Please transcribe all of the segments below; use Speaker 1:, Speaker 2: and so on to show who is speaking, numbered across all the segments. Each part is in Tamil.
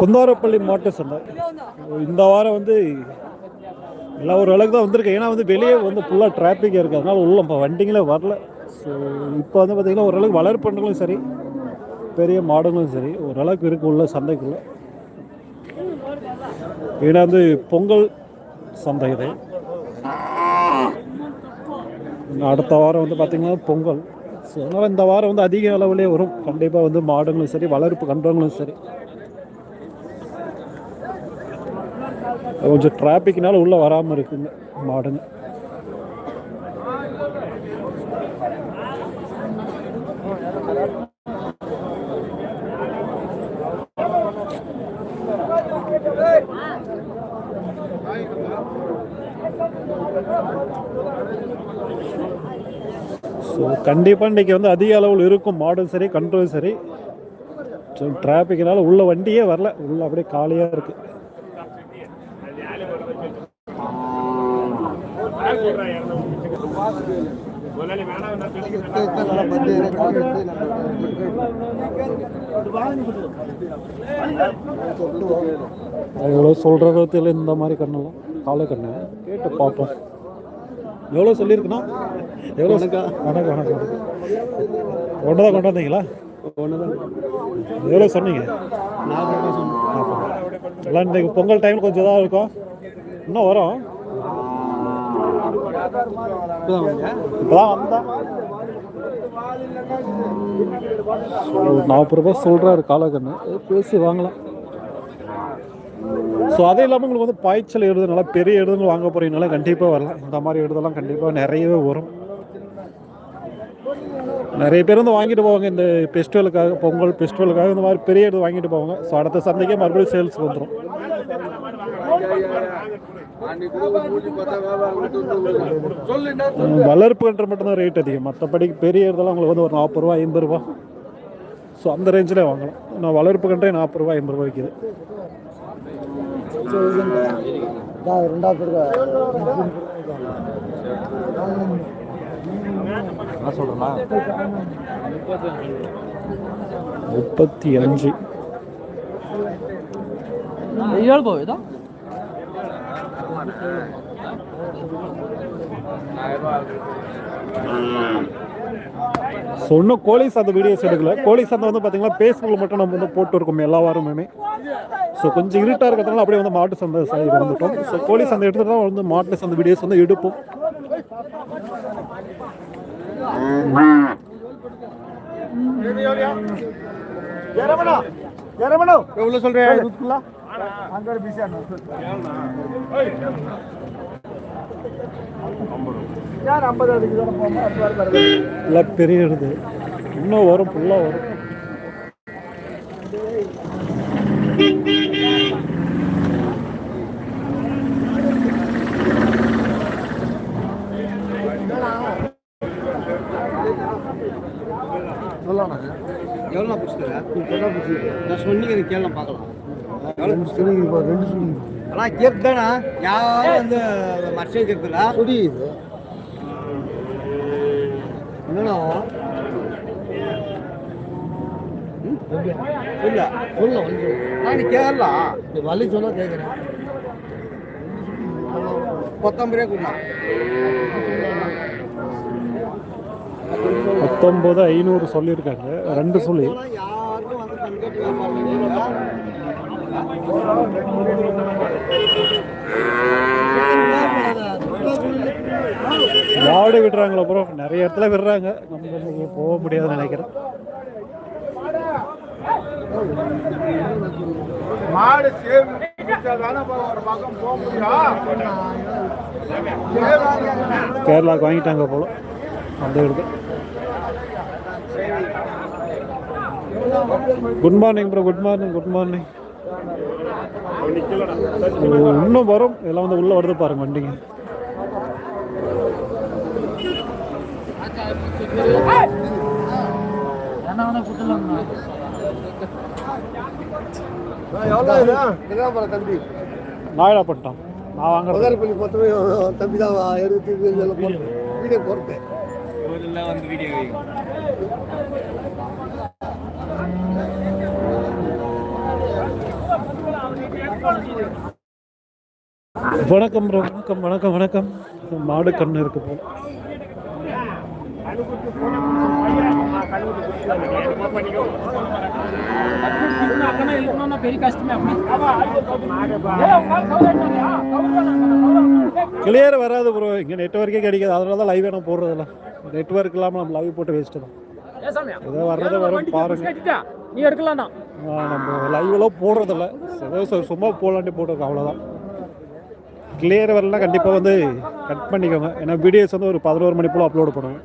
Speaker 1: குந்தாரப்பள்ளி மாட்டு சந்தை. இந்த வாரம் வந்து எல்லாம் ஒரு அளவுக்கு தான் வந்திருக்கு. ஏன்னா வந்து வெளியே வந்து ஃபுல்லாக டிராஃபிக் இருக்கிறதுனால உள்ள இப்போ வண்டிங்களே வரல. ஸோ இப்போ வந்து பார்த்திங்கன்னா ஓரளவுக்கு வளர்ப்புகளும் சரி பெரிய மாடுகளும் சரி ஓரளவுக்கு இருக்குது உள்ள சந்தைக்குள்ள. ஏன்னா வந்து பொங்கல் சந்தை இது. அடுத்த வாரம் வந்து பார்த்திங்கன்னா பொங்கல். ஸோ அதனால் இந்த வாரம் வந்து அதிக அளவுலேயே வரும். கண்டிப்பாக வந்து மாடுங்களும் சரி வளர்ப்பு கன்றங்களும் சரி. கொஞ்சம் டிராஃபிக்னால உள்ளே வராமல் இருக்குங்க மாடுங்க. ஸோ கண்டிப்பாக இன்றைக்கி வந்து அதிக அளவில் இருக்கும் மாடும் சரி கண்ட்ரோல் சரி. ஸோ டிராஃபிக்னால உள்ள வண்டியே வரல. உள்ள அப்படியே காலியாக இருக்குது எவ்வளோ சொல்கிறதோ தெரியல இந்த மாதிரி கண்ணெல்லாம். காலை கண்ணு கேட்டு பார்ப்போம். எவ்வளோ சொல்லியிருக்குண்ணா எவ்வளோ வணக்கம். வணக்கம் வணக்கம் ஒன்று தான் கொண்டு வந்தீங்களா ஒன்று தான் எவ்வளோ சொன்னீங்க எல்லாம் இன்றைக்கு பொங்கல் டைம் கொஞ்சம் இதாக இருக்கும். இன்னும் வரும். இப்போதான் வந்தேன் நாற்பது ரூபாய் சொல்கிறாரு காலக்கண்ணு. பேசி வாங்கலாம். ஸோ அது இல்லாமல் உங்களுக்கு வந்து பாய்ச்சல் எழுதுனால பெரிய எழுதுங்க வாங்க போகிறீங்கனால கண்டிப்பாக வரலாம். இந்த மாதிரி எழுதலாம் கண்டிப்பாக நிறையவே வரும். நிறைய பேர் வந்து வாங்கிட்டு போவாங்க இந்த ஃபெஸ்டிவலுக்காக பொங்கல் ஃபெஸ்டிவலுக்காக இந்த மாதிரி பெரிய எடுத்து வாங்கிட்டு போவாங்க. ஸோ அடுத்த சந்தைக்கே மறுபடியும் சேல்ஸ் வந்துடும் வளர்ப்பு கன்று மட்டும்தான் ரேட் அதிகம். மற்றபடி பெரிய இடத்துல உங்களுக்கு வந்து ஒரு நாற்பது ரூபா ஐம்பது ரூபா ஸோ அந்த ரேஞ்சில் வாங்கலாம். நான் வளர்ப்பு கன்றே நாற்பது ரூபா ஐம்பது ரூபா விற்கிது என்ன சொல்றேன்னா முப்பத்தி அஞ்சு.
Speaker 2: ஏழு போகுதா ஆயிரம்
Speaker 1: ஸோ இன்னும் கோழி சந்தை வீடியோஸ் எடுக்கல. கோழி சந்தை வந்து பார்த்தீங்கன்னா ஃபேஸ்புக்கில் மட்டும் நம்ம வந்து போட்டு இருக்கோம் எல்லா வாரமுமே. ஸோ கொஞ்சம் இருட்டாக இருக்கிறதுனால அப்படியே வந்து மாட்டு சந்தை சைடு வந்துட்டோம். ஸோ கோழி சந்தை எடுத்துட்டு தான் வந்து மாட்டு சந்தை வீடியோஸ் வந்து எடுப்போம்.
Speaker 3: எவ்வளோ சொல்கிறேன்
Speaker 1: எல்லாம் பெரிய இது இன்னும் வரும் ஃபுல்லாக வரும்.
Speaker 3: எவ்வளோ பிடிச்சிருக்கேன் நான் சொன்னீங்க கேள்வி பார்க்கலாம். ஆனால் கேட்டு தானே யாரும் வந்து மர்ஷே கேட்கல. புரியுது என்னண்ணா இல்ல சொல்ல. வந்து நான் கேரளா வழி சொல்ல கேட்குறேன் கொத்தம்பரே கொடுண்ணா
Speaker 1: பத்தொம்போது ஐநூறு சொல்லியிருக்காங்க. ரெண்டு சொல்லி.
Speaker 3: யாருக்கும் வந்து
Speaker 1: மாடு விடுறாங்களா அப்புறம் நிறைய இடத்துல விடுறாங்க. நம்ம போக முடியாதுன்னு நினைக்கிறேன்.
Speaker 4: மாடு சேவ்
Speaker 1: கேரளாவுக்கு வாங்கிட்டாங்க போல. அந்த இடத்து good morning bro good morning good morning இன்னும் வரும். எல்லாம் வந்து உள்ள வருது பாருங்க வண்டிங்க
Speaker 3: எவ்வளோ இது தம்பி
Speaker 1: நாயடா பண்ணிட்டோம் நான் வாங்குறது
Speaker 3: பகரப்பள்ளி மொத்தமே தம்பி தான் எடுத்து வீடியோ. முதல்ல வந்து வீடியோ
Speaker 1: வணக்கம் ப்ரோ வணக்கம் வணக்கம் வணக்கம். மாடு கண்ணு இருக்கு போல. கிளியர் வராது ப்ரோ இங்கே நெட்ஒர்க்கே கிடைக்காது. அதனால தான் லைவ் நான் போடுறதில்ல நெட்ஒர்க் இல்லாமல் நம்ம லைவ் போட்டு வேஸ்ட்டு தான். ஏதோ வர்றதை வரும் பாருங்க.
Speaker 2: நீ எடுக்கலாம் தான்
Speaker 1: நம்ம லைவ்லாம் போடுறதில்ல. ஏதோ சும்மா போலாண்டி போட்டிருக்கோம் அவ்வளோதான் கிளியர் வரலாம் கண்டிப்பாக வந்து கட் பண்ணிக்கோங்க. ஏன்னா வீடியோஸ் வந்து ஒரு பதினோரு மணி போல் அப்லோட் பண்ணுவேன்.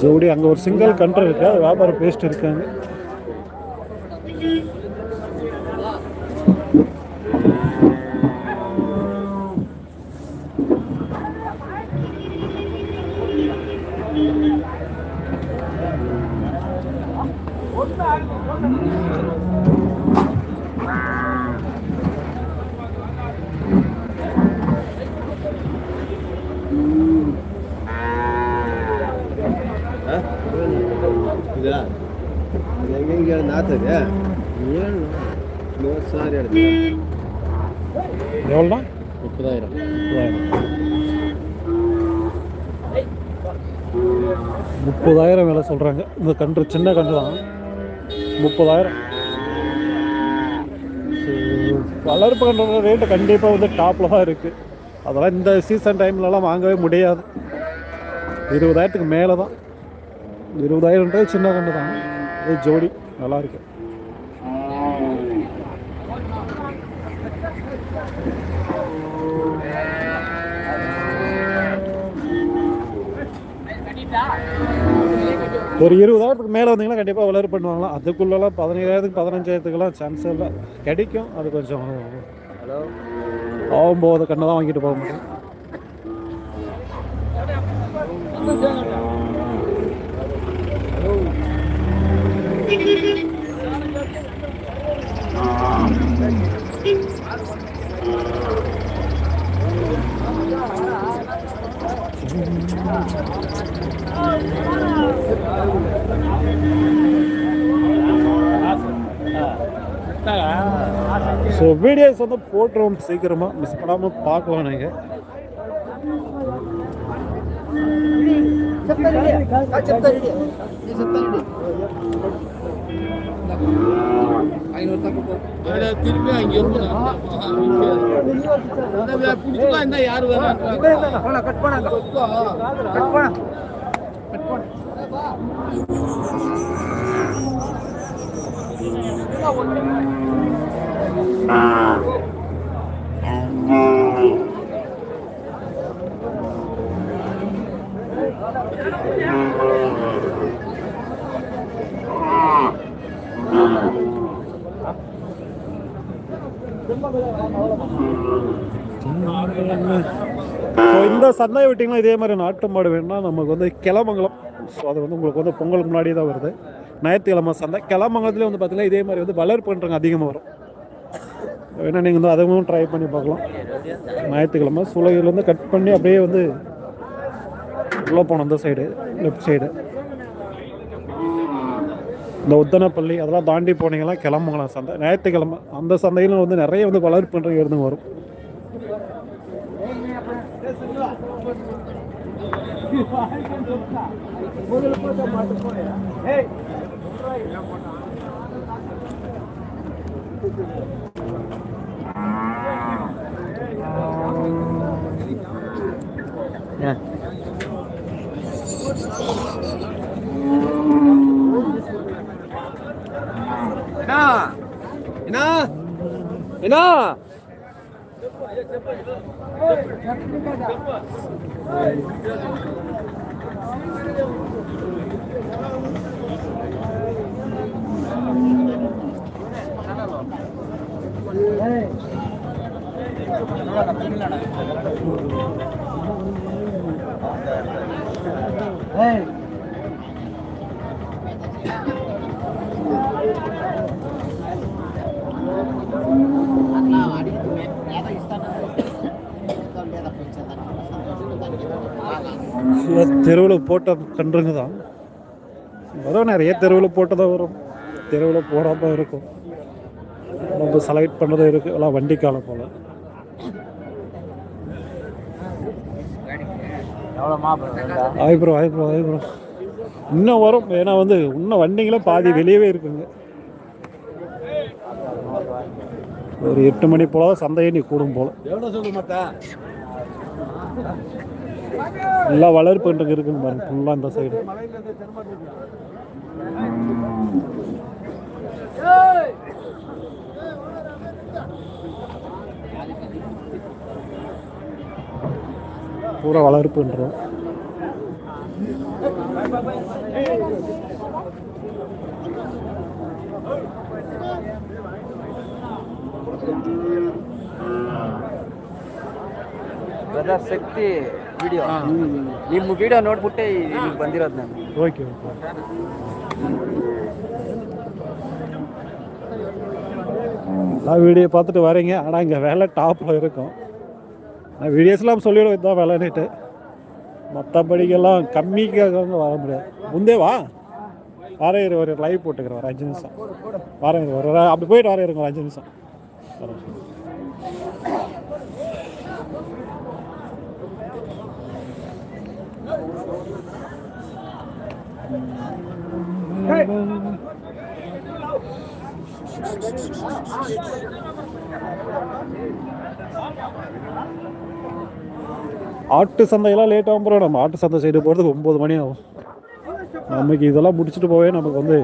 Speaker 1: ஜோடி அங்கே ஒரு சிங்கிள் கண்ட்ரு இருக்கு அது வியாபாரம் பேஸ்ட் இருக்காங்க.
Speaker 3: ನಿಮ್ಗೆ
Speaker 1: ಹೇಳಿ
Speaker 3: முப்பதாயிரம்.
Speaker 1: முப்பதாயிரம் விலை சொல்கிறாங்க இந்த கன்று சின்ன கன்று தான். முப்பதாயிரம். வளர்ப்பு கன்று ரேட்டு கண்டிப்பாக வந்து டாப்பில் தான் இருக்குது அதெல்லாம் இந்த சீசன் டைம்லலாம் வாங்கவே முடியாது. இருபதாயிரத்துக்கு மேலே தான். இருபதாயிரம்ன்றது சின்ன கன்று தான். ஜோடி. நல்லா இருக்கு ஒரு இருபதாயிரத்துக்கு மேலே வந்தீங்கன்னா கண்டிப்பாக வளர் பண்ணுவாங்களாம் அதுக்குள்ளெல்லாம் பதினேழாயிரத்துக்கு பதினஞ்சாயிரத்துக்கெல்லாம் சான்ஸ் இல்லை. கிடைக்கும். அது கொஞ்சம்
Speaker 3: ஹலோ
Speaker 1: ஆகும்போது கண்ணை தான் வாங்கிட்டு போக முடியும். வீடியோஸ் வந்து போட்டுருவோம் சீக்கிரமாக மிஸ் பண்ணாமல் பார்க்கலாம் நீங்கள்
Speaker 3: திரும்பி அங்கே இருக்கணும் பிடிச்சிக்கலாம் இருந்தால் யார் வேணாம்
Speaker 2: கட் பண்ணாங்க கட் பண்ண
Speaker 1: இந்த சந்தை விட்டிங்கன்னா இதே மாதிரி நாட்டு மாடு வேணும்னா நமக்கு வந்து கிளமங்கலம். ஸோ அது வந்து உங்களுக்கு வந்து பொங்கலுக்கு முன்னாடியே தான் வருது. ஞாயிற்றுக்கிழமை சந்தை கிளமங்கலத்துலேயே வந்து பார்த்தீங்கன்னா இதே மாதிரி வந்து வளர்ப்புன்றங்க அதிகமாக வரும். வேணால் நீங்கள் வந்து அதுவும் ட்ரை பண்ணி பார்க்கலாம். ஞாயிற்றுக்கிழமை சூளகிரிலேருந்து கட் பண்ணி அப்படியே வந்து உள்ளே போனோம் அந்த சைடு லெஃப்ட் சைடு இந்த உத்தனப்பள்ளி அதெல்லாம் தாண்டி போனீங்கன்னா கிளம்புங்களாம் சந்தை. ஞாயிற்றுக்கிழமை அந்த சந்தையிலும் வந்து நிறைய வந்து வளர்ப்பு பண்ணுறவங்க இருந்து வரும்.
Speaker 3: 야. 이나! 이나! 이나!
Speaker 1: தெருவில் போட்ட கன்றுங்க தான். வரும் நிறைய தெருவில் போட்டதாக வரும். தெருவில் போடாமல் இருக்கும். ரொம்ப செலக்ட் பண்ணுறதும் இருக்குது எல்லாம் வண்டிக்காலம் போல். ஆய் ப்ரோ ஆய் ப்ரோ இன்னும் வரும். ஏன்னா வந்து இன்னும் வண்டிங்களே பாதி வெளியவே இருக்குங்க. ஒரு எட்டு மணி போல தான் சந்தையே நீ கூடும் போல.
Speaker 3: மாட்டா
Speaker 1: எல்லா வளர்ப்புன்றது இருக்குங்க பாருங்க. ஃபுல்லாக இந்த சைடு பூரா வளர்ப்புன்றோம்
Speaker 5: ಬ್ರದರ್ ಶಕ್ತಿ ವಿಡಿಯೋ ನಿಮ್ಮ ವಿಡಿಯೋ ನೋಡ್ಬಿಟ್ಟೆ ಇಲ್ಲಿಗೆ ಬಂದಿರೋದು ನಾನು
Speaker 1: ஓகே ஓகே நான் வீடியோ பார்த்துட்டு வரீங்க ஆனால் இங்கே வேலை டாப்பில் இருக்கும் நான் வீடியோஸ்லாம் சொல்லிவிடுவேன் இதுதான் வேலைன்னுட்டு மற்றபடிக்கெல்லாம் கம்மிக்காக வர முடியாது. முந்தே வா. வர இரு ஒரு லைவ் போட்டுக்கிறேன் ஒரு அஞ்சு நிமிஷம். வர இரு ஒரு அப்படி போயிட்டு வர இருங்க ஒரு அஞ்சு நிமிஷம். Hey! ஆட்டு சந்தையெல்லாம் லேட் ஆகும் நம்ம ஆட்டு சந்தை சைடு போகிறதுக்கு ஒம்பது மணி ஆகும். நமக்கு இதெல்லாம் முடிச்சுட்டு போவே நமக்கு வந்து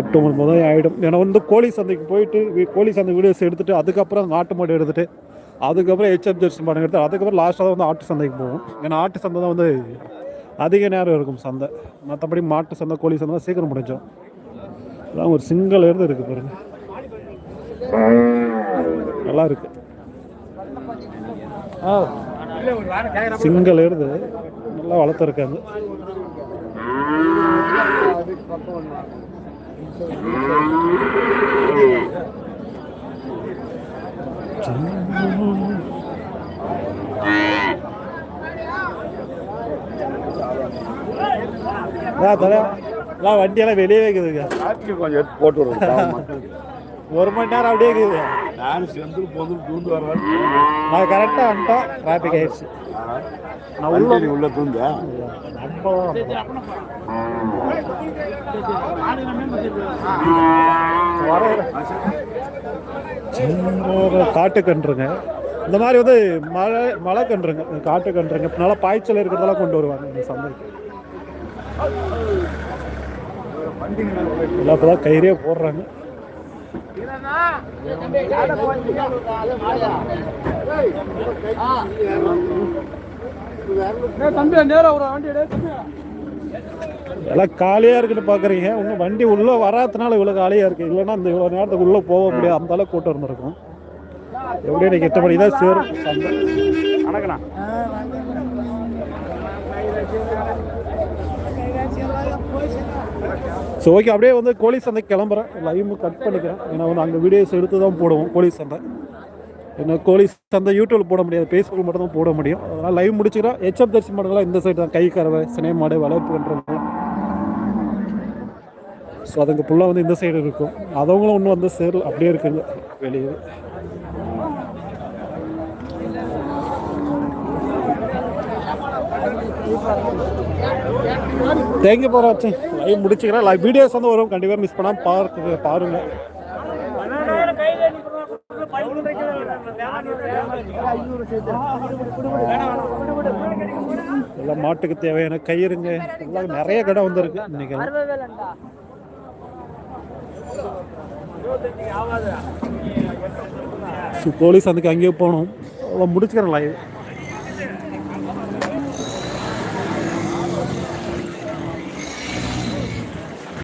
Speaker 1: எட்டு ஒன்பது மணி ஆகிடும் ஏன்னா வந்து கோழி சந்தைக்கு போயிட்டு கோழி சந்தை வீடியோஸ் எடுத்துகிட்டு அதுக்கப்புறம் நாட்டு மாடு எடுத்துகிட்டு அதுக்கப்புறம் ஹெச்எம் ஜெர்சி மாடு எடுத்து அதுக்கப்புறம் லாஸ்ட்டாக தான் வந்து ஆட்டு சந்தைக்கு போவோம். ஏன்னா ஆட்டு சந்தை தான் வந்து அதிக நேரம் இருக்கும் சந்தை. மற்றபடி மாட்டு சந்தை கோழி சந்தை தான் சீக்கிரம் முடிஞ்சோம் அதான் ஒரு சிங்கிள் இருந்து இருக்குது பாருங்க. நல்லா இருக்கு. சிங்கிள் இருந்து நல்லா வளர்த்துருக்காங்க. வண்டியெல்லாம் வெளியே வைக்குதுங்க.
Speaker 4: கொஞ்சம் எடுத்து போட்டு
Speaker 1: ஒரு மணி நேரம் அப்படியே இருக்குது.
Speaker 4: நான் செந்தில் பொது தூண்டு வரேன்
Speaker 1: நான் கரெக்டாக வந்துட்டோம். டிராஃபிக் ஆயிடுச்சு. நான் உள்ள
Speaker 4: உள்ள தூண்டா
Speaker 1: காட்டு கன்றுங்க. இந்த மாதிரி வந்து மழை மழை கன்றுங்க. காட்டு கன்றுங்க. இப்ப நல்லா பாய்ச்சல் இருக்கிறதெல்லாம் கொண்டு வருவாங்க இந்த சந்தைக்கு. எல்லாம் இப்போதான் கயிறே போடுறாங்க. எல்லாம் காலியாக இருக்குன்னு பார்க்குறீங்க உங்கள் வண்டி உள்ளே வராதனால இவ்வளோ காலியாக இருக்குது இல்லைன்னா இந்த இவ்வளோ நேரத்துக்கு உள்ளே போக முடியாது. அந்த அளவுக்கு கூட்டம் இருந்திருக்கும். எப்படியும் இன்னைக்கு எட்டு மணி தான் சேரும்.
Speaker 4: வணக்கண்ணா
Speaker 1: ஸோ ஓகே அப்படியே வந்து கோழி சந்தைக்கு கிளம்புறேன். லைவ் கட் பண்ணிக்கிறேன். ஏன்னா வந்து அங்கே வீடியோஸ் எடுத்து தான் போடுவோம் கோழி சந்தை. ஏன்னா கோழி சந்தை யூடியூப் போட முடியாது ஃபேஸ்புக் மட்டும் தான் போட முடியும். அதனால் லைவ் முடிச்சுக்கிறேன். ஹெச்எப் தரிசி மாடுகள்லாம் இந்த சைடு தான். கை கறவை சினை மாடு வளர்ப்பு பண்ணுறது ஸோ அதுங்க ஃபுல்லாக வந்து இந்த சைடு இருக்கும். அதவங்களும் ஒன்றும் வந்து சேரல். அப்படியே இருக்குங்க வெளியே. தேங்கி போகிறாச்சு லைவ் முடிச்சுக்கிறேன். லைவ் வீடியோஸ் வந்து வரும். கண்டிப்பாக மிஸ் பண்ணாமல் பார்க்க பாருங்க. எல்லாம் மாட்டுக்கு தேவையான கயிறுங்க. எல்லாம் நிறைய கடை வந்திருக்கு. இன்னைக்கு ஸோ போலீஸ் அதுக்கு அங்கேயே போகணும். அவ்வளோ முடிச்சுக்கிறேன் லைவ்.